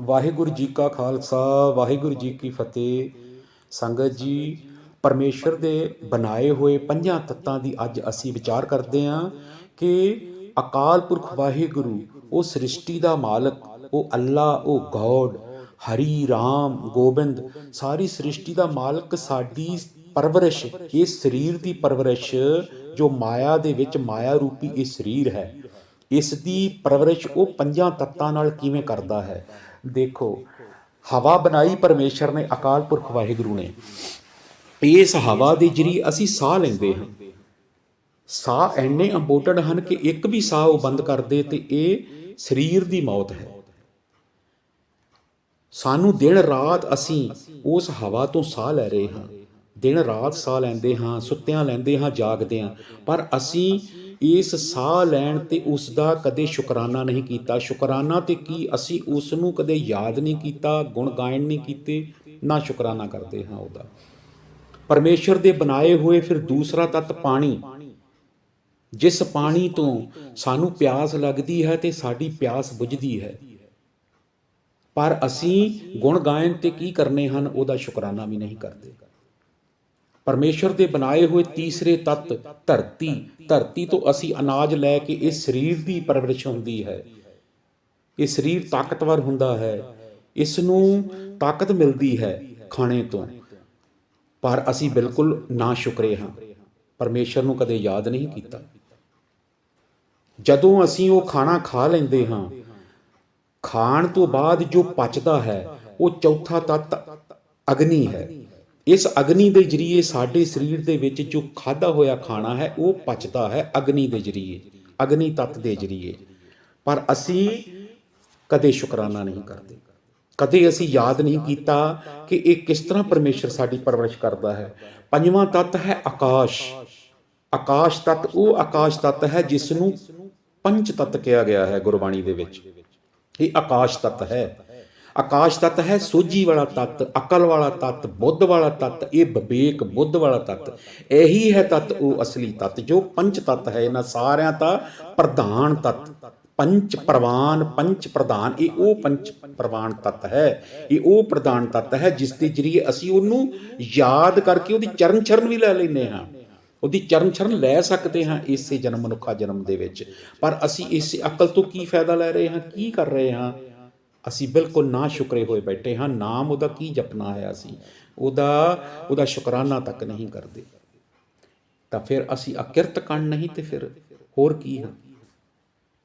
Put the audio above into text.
ਵਾਹਿਗੁਰੂ ਜੀ ਕਾ ਖਾਲਸਾ, ਵਾਹਿਗੁਰੂ ਜੀ ਕੀ ਫਤਿਹ। ਸੰਗਤ ਜੀ, ਪਰਮੇਸ਼ਰ ਦੇ ਬਣਾਏ ਹੋਏ ਪੰਜਾਂ ਤੱਤਾਂ ਦੀ ਅੱਜ ਅਸੀਂ ਵਿਚਾਰ ਕਰਦੇ ਹਾਂ ਕਿ ਅਕਾਲ ਪੁਰਖ ਵਾਹਿਗੁਰੂ, ਉਹ ਸ੍ਰਿਸ਼ਟੀ ਦਾ ਮਾਲਕ, ਉਹ ਅੱਲਾ ਉਹ ਗੋਡ, ਹਰੀ ਰਾਮ, ਗੋਬਿੰਦ, ਸਾਰੀ ਸ੍ਰਿਸ਼ਟੀ ਦਾ ਮਾਲਕ ਸਾਡੀ ਪਰਵਰਿਸ਼, ਇਹ ਸਰੀਰ ਦੀ ਪਰਵਰਿਸ਼, ਜੋ ਮਾਇਆ ਦੇ ਵਿੱਚ ਮਾਇਆ ਰੂਪੀ ਇਹ ਸਰੀਰ ਹੈ। ਇਸ ਦੀ ਪਰਵਰਿਸ਼ ਉਹ ਪੰਜਾਂ ਤੱਤਾਂ ਨਾਲ ਕਿਵੇਂ ਕਰਦਾ ਹੈ? ਦੇਖੋ, ਹਵਾ ਬਣਾਈ ਪਰਮੇਸ਼ਰ ਨੇ, ਅਕਾਲ ਪੁਰਖ ਵਾਹਿਗੁਰੂ ਨੇ। ਇਸ ਹਵਾ ਦੇ ਜਰੀ ਅਸੀਂ ਸਾਹ ਲੈਂਦੇ ਹਾਂ, ਸਾਹ ਐਨੇ ਇੰਪੋਰਟੈਂਟ ਹਨ ਕਿ ਇੱਕ ਵੀ ਸਾਹ ਉਹ ਬੰਦ ਕਰ ਦੇ ਤੇ ਇਹ ਸਰੀਰ ਦੀ ਮੌਤ ਹੈ। ਸਾਨੂੰ ਦਿਨ ਰਾਤ ਅਸੀਂ ਉਸ ਹਵਾ ਤੋਂ ਸਾਹ ਲੈ ਰਹੇ ਹਾਂ। ਦਿਨ ਰਾਤ ਸਾਹ ਲੈਂਦੇ ਹਾਂ, ਸੁੱਤਿਆਂ ਲੈਂਦੇ ਹਾਂ, ਜਾਗਦੇ ਹਾਂ। ਪਰ ਅਸੀਂ ਇਸ ਸਾਹ ਲੈਣ ਤੇ ਉਸ ਦਾ ਕਦੇ ਸ਼ੁਕਰਾਨਾ ਨਹੀਂ ਕੀਤਾ। ਸ਼ੁਕਰਾਨਾ ਤੇ ਕੀ ਅਸੀਂ ਉਸ ਨੂੰ ਕਦੇ ਯਾਦ ਨਹੀਂ ਕੀਤਾ, ਗੁਣ ਗਾਇਨ ਨਹੀਂ ਕੀਤੇ, ਨਾ ਸ਼ੁਕਰਾਨਾ ਕਰਦੇ ਹਾਂ ਉਹਦਾ। ਪਰਮੇਸ਼ਰ ਦੇ ਬਣਾਏ ਹੋਏ ਫਿਰ ਦੂਸਰਾ ਤੱਤ ਪਾਣੀ। ਜਿਸ ਪਾਣੀ ਤੋਂ ਸਾਨੂੰ ਪਿਆਸ ਲੱਗਦੀ ਹੈ ਤੇ ਸਾਡੀ ਪਿਆਸ ਬੁਝਦੀ ਹੈ। ਪਰ ਅਸੀਂ ਗੁਣ ਗਾਇਨ ਤੇ ਕੀ ਕਰਨੇ ਹਨ, ਉਹਦਾ ਸ਼ੁਕਰਾਨਾ ਵੀ ਨਹੀਂ ਕਰਦੇ। ਪਰਮੇਸ਼ਰ ਦੇ ਬਣਾਏ ਹੋਏ ਤੀਸਰੇ ਤੱਤ ਧਰਤੀ ਧਰਤੀ ਤੋਂ ਅਸੀਂ ਅਨਾਜ ਲੈ ਕੇ ਇਸ ਸਰੀਰ ਦੀ ਪਰਵਰਿਸ਼ ਹੁੰਦੀ ਹੈ। ਇਹ ਸਰੀਰ ਤਾਕਤਵਰ ਹੁੰਦਾ ਹੈ। ਇਸ ਨੂੰ ਤਾਕਤ ਮਿਲਦੀ ਹੈ ਖਾਣੇ ਤੋਂ। ਪਰ ਅਸੀਂ ਬਿਲਕੁਲ ਨਾ ਸ਼ੁਕਰੇ ਹਾਂ। ਪਰਮੇਸ਼ਰ ਨੂੰ ਕਦੇ ਯਾਦ ਨਹੀਂ ਕੀਤਾ। ਜਦੋਂ ਅਸੀਂ ਉਹ ਖਾਣਾ ਖਾ ਲੈਂਦੇ ਹਾਂ, ਖਾਣ ਤੋਂ ਬਾਅਦ ਜੋ ਪਚਦਾ ਹੈ, ਉਹ ਚੌਥਾ ਤੱਤ ਅਗਨੀ ਹੈ। ਇਸ ਅਗਨੀ ਦੇ ਜਰੀਏ ਸਾਡੇ ਸਰੀਰ ਦੇ ਵਿੱਚ ਜੋ ਖਾਦਾ ਹੋਇਆ ਖਾਣਾ ਹੈ, ਉਹ ਪਚਦਾ ਹੈ ਅਗਨੀ ਦੇ ਜਰੀਏ, ਅਗਨੀ ਤੱਤ ਦੇ ਜਰੀਏ। ਪਰ ਅਸੀਂ ਕਦੇ ਸ਼ੁਕਰਾਨਾ ਨਹੀਂ ਕਰਦੇ। ਕਦੇ ਅਸੀਂ ਯਾਦ ਨਹੀਂ ਕੀਤਾ ਕਿ ਇਹ ਕਿਸ ਤਰ੍ਹਾਂ ਪਰਮੇਸ਼ਰ ਸਾਡੀ ਪਰਵਰਿਸ਼ ਕਰਦਾ ਹੈ। ਪੰਜਵਾਂ ਤੱਤ ਹੈ ਆਕਾਸ਼। ਆਕਾਸ਼ ਤੱਤ, ਉਹ ਆਕਾਸ਼ ਤੱਤ ਹੈ ਜਿਸ ਨੂੰ ਪੰਜ ਤੱਤ ਕਿਹਾ ਗਿਆ ਹੈ ਗੁਰਬਾਣੀ ਦੇ ਵਿੱਚ। ਇਹ ਆਕਾਸ਼ ਤੱਤ ਹੈ। ਆਕਾਸ਼ ਤੱਤ ਹੈ, ਸੋਝੀ ਵਾਲਾ ਤੱਤ, ਅਕਲ ਵਾਲਾ ਤੱਤ, ਬੁੱਧ ਵਾਲਾ ਤੱਤ, ਇਹ ਵਿਵੇਕ ਬੁੱਧ ਵਾਲਾ ਤੱਤ। ਇਹੀ ਹੈ ਤੱਤ, ਉਹ ਅਸਲੀ ਤੱਤ, ਜੋ ਪੰਜ ਤੱਤ ਹੈ। ਇਹਨਾਂ ਸਾਰਿਆਂ ਦਾ ਪ੍ਰਧਾਨ ਤੱਤ। ਪੰਚ ਪ੍ਰਵਾਨ ਪੰਚ ਪ੍ਰਧਾਨ, ਇਹ ਉਹ ਪੰਚ ਪ੍ਰਵਾਨ ਤੱਤ ਹੈ। ਇਹ ਉਹ ਪ੍ਰਧਾਨ ਤੱਤ ਹੈ ਜਿਸ ਦੇ ਜਰੀਏ ਅਸੀਂ ਉਹਨੂੰ ਯਾਦ ਕਰਕੇ ਉਹਦੀ ਚਰਨ ਚਰਨ ਵੀ ਲੈ ਲੈਂਦੇ ਹਾਂ। ਉਹਦੀ ਚਰਨ ਚਰਨ ਲੈ ਸਕਦੇ ਹਾਂ ਇਸੇ ਜਨਮ ਮਨੁੱਖਾ ਜਨਮ ਦੇ ਵਿੱਚ। ਪਰ ਅਸੀਂ ਇਸ ਅਕਲ ਤੋਂ ਕੀ ਫਾਇਦਾ ਲੈ ਰਹੇ ਹਾਂ? ਕੀ ਕਰ ਰਹੇ ਹਾਂ? ਅਸੀਂ ਬਿਲਕੁਲ ਨਾ ਸ਼ੁਕਰੇ ਹੋਏ ਬੈਠੇ ਹਾਂ, ਨਾਮ ਉਹਦਾ ਕੀ ਜਪਣਾ ਆਇਆ ਸੀ ਉਹਦਾ ਉਹਦਾ ਸ਼ੁਕਰਾਨਾ ਤੱਕ ਨਹੀਂ ਕਰਦੇ। ਤਾਂ ਫਿਰ ਅਸੀਂ ਅਕਿਰਤ ਕਣ ਨਹੀਂ ਤੇ ਫਿਰ ਹੋਰ ਕੀ ਹਾਂ?